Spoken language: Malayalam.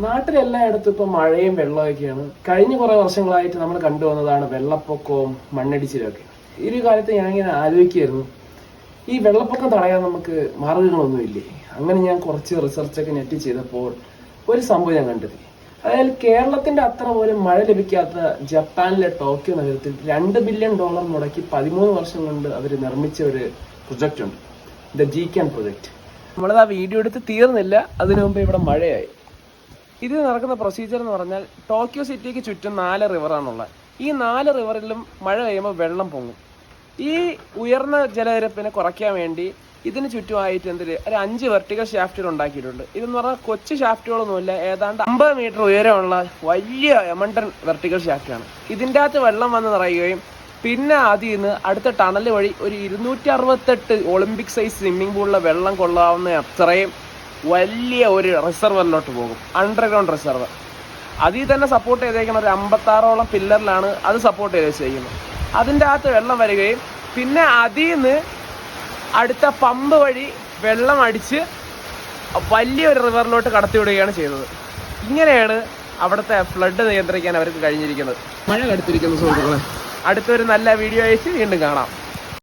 നാട്ടിലെല്ലായിടത്തും ഇപ്പൊ മഴയും വെള്ളമൊക്കെയാണ് കഴിഞ്ഞ കുറെ വർഷങ്ങളായിട്ട് നമ്മൾ കണ്ടുവന്നതാണ് വെള്ളപ്പൊക്കവും മണ്ണടിച്ചിലൊക്കെ ഈ ഒരു കാലത്ത് ഞാൻ ഇങ്ങനെ ആലോചിക്കായിരുന്നു ഈ വെള്ളപ്പൊക്കം തടയാൻ നമുക്ക് മാർഗങ്ങളൊന്നുമില്ലേ? അങ്ങനെ ഞാൻ കുറച്ച് റിസർച്ചൊക്കെ നെറ്റ് ചെയ്തപ്പോൾ ഒരു സംഭവം ഞാൻ കണ്ടെത്തി. അതായത് കേരളത്തിന്റെ അത്ര പോലും മഴ ലഭിക്കാത്ത ജപ്പാനിലെ ടോക്കിയോ നഗരത്തിൽ രണ്ട് ബില്യൺ ഡോളർ മുടക്കി പതിമൂന്ന് വർഷം കൊണ്ട് അവർ നിർമ്മിച്ച ഒരു പ്രൊജക്റ്റ് ഉണ്ട്. ദ ജി ക്യാൻ പ്രൊജക്റ്റ് നമ്മളത് ആ വീഡിയോ എടുത്ത് തീർന്നില്ല. അതിനു മുമ്പ് ഇവിടെ മഴയായി. ഇത് നടക്കുന്ന പ്രൊസീജിയർ എന്ന് പറഞ്ഞാൽ ടോക്കിയോ സിറ്റിക്ക് ചുറ്റും നാല് റിവറാണുള്ളത് ഈ നാല് റിവറിലും മഴ പെയ്യുമ്പോൾ വെള്ളം പൊങ്ങും. ഈ ഉയർന്ന ജലനിരപ്പിനെ കുറയ്ക്കാൻ വേണ്ടി ഇതിന് ചുറ്റുമായിട്ട് എന്തൊരു ഒരു അഞ്ച് വെർട്ടിക്കൽ ഷാഫ്റ്റുകൾ ഉണ്ടാക്കിയിട്ടുണ്ട്. ഇതെന്ന് പറഞ്ഞാൽ കൊച്ചു ഷാഫ്റ്റുകളൊന്നുമില്ല ഏതാണ്ട് അമ്പത് മീറ്റർ ഉയരമുള്ള വലിയ എമണ്ടൻ വെർട്ടിക്കൽ ഷാഫ്റ്റാണ് ഇതിന്റെ അകത്ത് വെള്ളം വന്ന് നിറയുകയും പിന്നെ അതിൽ നിന്ന് അടുത്ത ടണൽ വഴി ഒരു ഇരുന്നൂറ്റി അറുപത്തെട്ട് ഒളിമ്പിക് സൈസ് സ്വിമ്മിംഗ് പൂളിലെ വെള്ളം കൊള്ളാവുന്ന അത്രയും വലിയ ഒരു റിസർവറിലോട്ട് പോകും. അണ്ടർഗ്രൗണ്ട് റിസർവർ അതിൽ തന്നെ സപ്പോർട്ട് ചെയ്തേക്കുന്ന ഒരു അമ്പത്താറോളം പില്ലറിലാണ് അത് സപ്പോർട്ട് ചെയ്ത് ചെയ്യുന്നത്. അതിന്റെ അകത്ത് വെള്ളം വരികയും പിന്നെ അതിൽ നിന്ന് അടുത്ത പമ്പ് വഴി വെള്ളം അടിച്ച് വലിയൊരു റിവറിലോട്ട് കടത്തിവിടുകയാണ് ചെയ്തത്. ഇങ്ങനെയാണ് അവിടുത്തെ ഫ്ലഡ് നിയന്ത്രിക്കാൻ അവർക്ക് കഴിഞ്ഞിരിക്കുന്നത്. മഴ കടുത്തിരിക്കുന്ന സുഹൃത്തുക്കളെ. അടുത്തൊരു നല്ല വീഡിയോ അയച്ച് വീണ്ടും കാണാം.